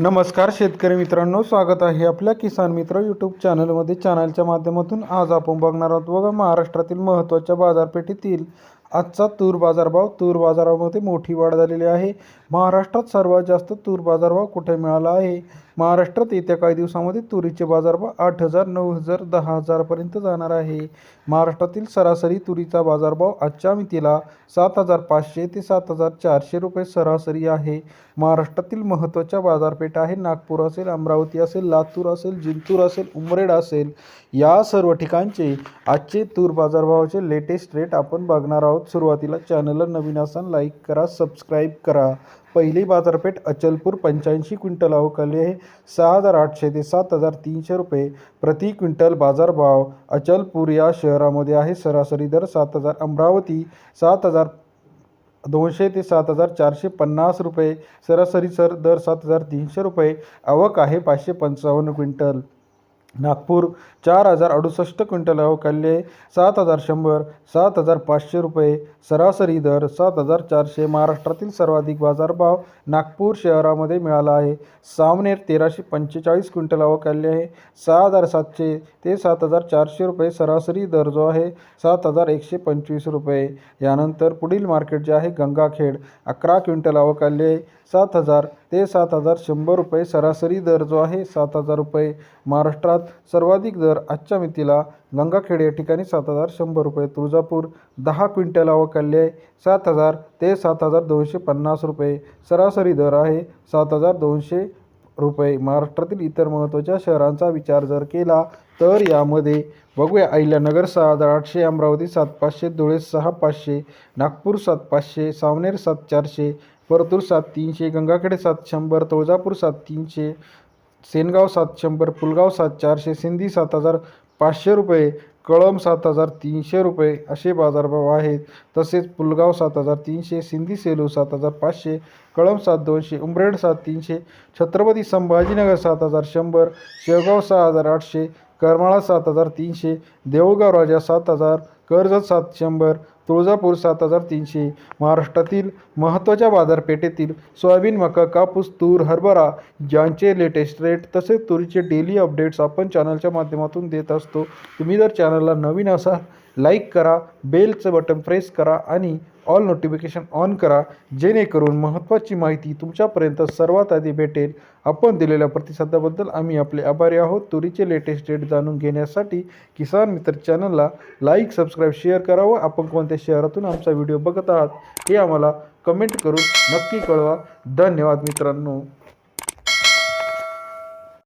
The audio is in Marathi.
नमस्कार शेतकरी मित्रांनो स्वागत आहे आपल्या किसान मित्र यूट्यूब चॅनलमध्ये. चॅनलच्या माध्यमातून आज आपण बघणार आहोत बघा महाराष्ट्रातील महत्त्वाच्या बाजारपेठेतील आजचा तूर बाजारभाव. तूर बाजारामध्ये मोठी वाढ झालेली आहे. महाराष्ट्रात सर्वात जास्त तूर बाजारभाव कुठे मिळाला आहे? महाराष्ट्रात येत्या काही दिवसामध्ये तुरीचे बाजारभाव आठ हजार नऊ हजार दहा हजारपर्यंत जाणार आहे. महाराष्ट्रातील सरासरी तुरीचा बाजारभाव आजच्या मितीला सात हजार पाचशे ते सात हजार चारशे रुपये सरासरी आहे. महाराष्ट्रातील महत्त्वाच्या बाजारपेठा आहे नागपूर असेल अमरावती असेल लातूर असेल जिंतूर असेल उमरेड असेल. या सर्व ठिकाणचे आजचे तूर बाजारभावाचे लेटेस्ट रेट आपण बघणार आहोत. सुरुवातीला चॅनलला नवीन असाल लाईक करा सबस्क्राईब करा. पहिली बाजारपेठ अचलपूर पंच्याऐंशी क्विंटल अवकाली आहे. सहा हजार आठशे ते सात हजार तीनशे रुपये प्रति क्विंटल बाजारभाव अचलपूर या शहरामध्ये आहे. सरासरी दर सात हजार अमरावती सात हजार दोनशे ते सात हजार चारशे पन्नास रुपये. सरासरी सर दर सात हजार तीनशे रुपये. आवक आहे पाचशे पंचावन्न क्विंटल. नागपूर चार हजार अडुसष्ट क्विंटल अवकाल्ये आहे सात हजार शंभर सात हजार पाचशे रुपये. सरासरी दर सात हजार चारशे. महाराष्ट्रातील सर्वाधिक बाजारभाव नागपूर शहरामध्ये मिळाला आहे. सावनेर तेराशे पंचेचाळीस क्विंटल अवकाल्य आहे. सहा हजार सातशे ते सात हजार चारशे रुपये सरासरी दर जो आहे सात हजार एकशे पंचवीस रुपये. यानंतर पुढील मार्केट जे आहे गंगाखेड अकरा क्विंटल अवकाल्य आहे सात हजार ते सात हजार शंभर रुपये सरासरी दर जो आहे सात हजार रुपये. महाराष्ट्रात सर्वाधिक दर आजच्या मितीला गंगाखेड या ठिकाणी सात हजार शंभर रुपये. तुळजापूर दहा क्विंटल अवकाल्य आहे सात हजार ते सात हजार दोनशे पन्नास रुपये. सरासरी दर आहे सात हजार दोनशे रुपये. महाराष्ट्रातील इतर महत्त्वाच्या शहरांचा विचार जर केला तर यामध्ये बघूया. अहिल्यानगर सहा हजार आठशे अमरावती सात पाचशे धुळे सहा पाचशे नागपूर सात पाचशे सावनेर सात चारशे परतूर सात तीनशे गंगाखेड सात शंभर तुळजापूर सात तीनशे सेनगाव सात शंभर पुलगाव सात चारशे सिंधी सात हजार पाचशे रुपये कळम सात हजार तीनशे रुपये असे बाजारभाव आहेत. तसेच पुलगाव सात हजार तीनशे सिंधी सेलू सात हजार पाचशे कळम सात दोनशे उमरेड सात तीनशे छत्रपती संभाजीनगर सात हजार शंभर शेवगाव सहा हजार आठशे करमाळा सात हजार तीनशे देऊळगाव राजा सात हजार कर्जत सात शंभर तुळजापूर सात हजार तीनशे. महाराष्ट्रातील महत्त्वाच्या बाजारपेठेतील सोयाबीन मका कापूस तूर हरभरा ज्यांचे लेटेस्ट रेट तसेच तुरीचे डेली अपडेट्स आपण चॅनलच्या माध्यमातून देत असतो. तुम्ही जर चॅनलला नवीन असाल लाईक करा बेलचं बटन प्रेस करा आणि ऑल नोटिफिकेशन ऑन करा जेणेकरून महत्त्वाची माहिती तुमच्यापर्यंत सर्वात आधी भेटेल. आपण दिलेल्या प्रतिसादाबद्दल आम्ही आपले आभारी आहोत. तुरीचे लेटेस्ट डेट जाणून घेण्यासाठी किसान मित्र चॅनलला लाईक सबस्क्राईब शेअर करावं. आपण कोणत्या शहरातून आमचा व्हिडिओ बघत आहात हे आम्हाला कमेंट करून नक्की कळवा. धन्यवाद मित्रांनो.